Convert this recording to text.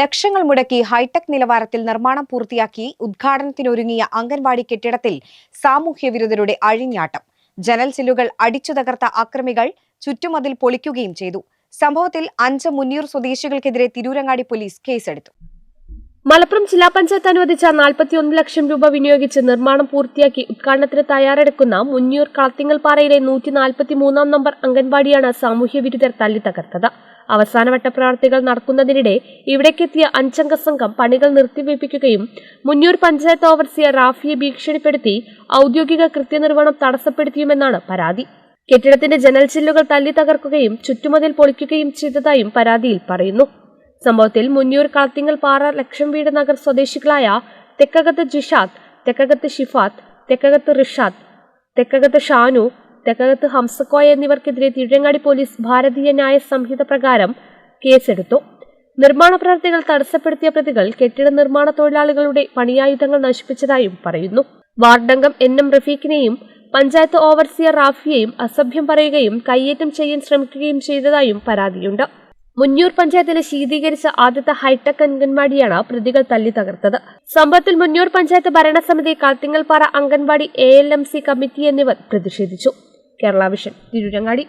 ലക്ഷങ്ങൾ മുടക്കി ഹൈടെക് നിലവാരത്തിൽ നിർമ്മാണം പൂർത്തിയാക്കി ഉദ്ഘാടനത്തിനൊരുങ്ങിയ അംഗൻവാടി കെട്ടിടത്തിൽ സാമൂഹ്യ വിരുദ്ധരുടെ അഴിഞ്ഞാട്ടം. ജനൽ സില്ലുകൾ അടിച്ചു തകർത്ത അക്രമികൾ ചുറ്റുമതിൽ പൊളിക്കുകയും ചെയ്തു. സംഭവത്തിൽ അഞ്ച് മുന്നൂർ സ്വദേശികൾക്കെതിരെ തിരൂരങ്ങാടി പോലീസ് കേസെടുത്തു. മലപ്പുറം ജില്ലാ പഞ്ചായത്ത് അനുവദിച്ച 41 ലക്ഷം രൂപ വിനിയോഗിച്ച് നിർമ്മാണം പൂർത്തിയാക്കി ഉദ്ഘാടനത്തിന് തയ്യാറെടുക്കുന്ന മുന്നൂർ കളത്തിങ്ങൽപ്പാറയിലെ നൂറ്റി നാൽപ്പത്തിമൂന്നാം നമ്പർ അംഗൻവാടിയാണ് സാമൂഹ്യ വിരുദ്ധർ തല്ലി തകർത്തത്. അവസാനവട്ട പ്രവർത്തികൾ നടക്കുന്നതിനിടെ ഇവിടേക്കെത്തിയ അഞ്ചംഗ സംഘം പണികൾ നിർത്തിവെപ്പിക്കുകയും മുന്നൂർ പഞ്ചായത്ത് ഓവർസിയർ റാഫിയെ ഭീഷണിപ്പെടുത്തി ഔദ്യോഗിക കൃത്യനിർവഹണം തടസ്സപ്പെടുത്തിയുമെന്നാണ് പരാതി. കെട്ടിടത്തിന്റെ ജനൽ ചില്ലുകൾ തല്ലി തകർക്കുകയും ചുറ്റുമതിൽ പൊളിക്കുകയും ചെയ്തതായും പരാതിയിൽ പറയുന്നു. സംഭവത്തിൽ മുന്നൂർ കളത്തിങ്ങൽ പാറ ലക്ഷംവീട് നഗർ സ്വദേശികളായ തെക്കകത്ത് ജിഷാദ് തെക്കകത്ത് ഷിഫാത്ത് തെക്കകത്ത് റിഷാദ് തെക്കകത്ത് ഷാനു തെക്കകത്ത് ഹംസക്കോയ എന്നിവർക്കെതിരെ തിരുരങ്ങാടി പോലീസ് ഭാരതീയ ന്യായ സംഹിത പ്രകാരം കേസെടുത്തു. നിർമ്മാണ പ്രവർത്തികൾ തടസ്സപ്പെടുത്തിയ പ്രതികൾ കെട്ടിട നിർമ്മാണ തൊഴിലാളികളുടെ പണിയായുധങ്ങൾ നശിപ്പിച്ചതായും പറയുന്നു. വാർഡംഗം എൻ എം റഫീഖിനെയും പഞ്ചായത്ത് ഓവർസിയർ റാഫിയെയും അസഭ്യം പറയുകയും കയ്യേറ്റം ചെയ്യാൻ ശ്രമിക്കുകയും ചെയ്തതായും പരാതിയുണ്ട്. മുന്നൂർ പഞ്ചായത്തിലെ ശീതീകരിച്ച ആദ്യത്തെ ഹൈടെക് അംഗൻവാടിയാണ് പ്രതികൾ തല്ലി തകർത്തത്. സംഭവത്തിൽ മുന്നൂർ പഞ്ചായത്ത് ഭരണസമിതി Kathingalpara anganwadi A L M C committee എന്നിവർ പ്രതിഷേധിച്ചു. കേരള വിഷൻ തിരുരങ്ങാടി.